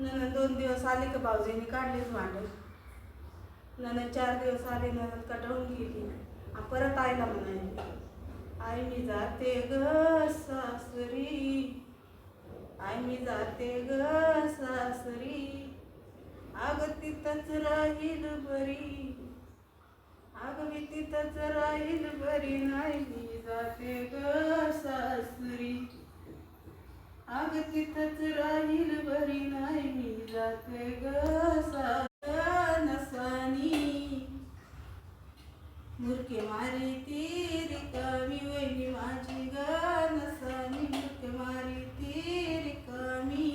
ननंद दोन दिवस आले का भाऊजीने काढलेच भांडे. ननंद चार दिवस आले ननंद कटवून गेली. आ, परत आईला म्हणाली आई मी जाते ग सासरी. आई मी जाते ग सासरी. अग तिथंच राहील बरी. अग मी तिथंच राहील बरी. नाही मी जाते ग सासरी. आग तिथंच राहील बरी नाही मी जाते ग नसानी मुरके मारी ती रिकामी वहिनी माझी ग नसानी मुरके मारी ती रिकामी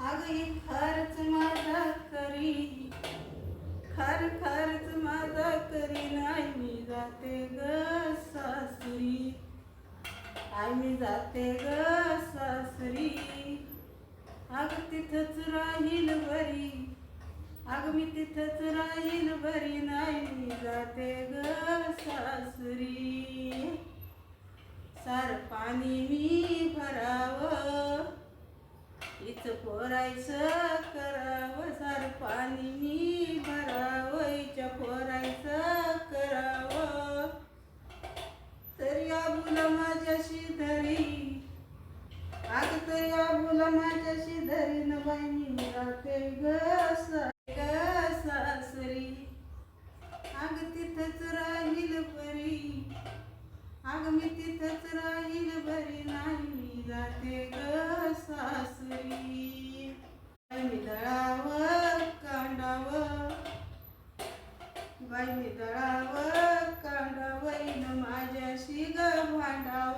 आग ही खरच माझा करी. खर खरच माझा करी नाही मी जाते ग सासरी. आम्ही जाते ग सासरी अग तिथंच राहील बरी अग मी तिथंच राहील बरी नाही जाते ग सासरी. सार पाणी मी भरावं. इथं पोरायचं करावं. सार पाणी मी भरावं. हिच्या पोरायचं करावं. तरी आबुला माझ्याशी धरी. या बोला माझ्याशी धरीन बाई मी राहते ग सासरी आग तिथंच राहील बरी आग मी तिथंच राहील बरी नाही जाते ग सासरी. मी दळावं कांडावं बाई मी दळावं कांडावं माझ्याशी ग भांडावं.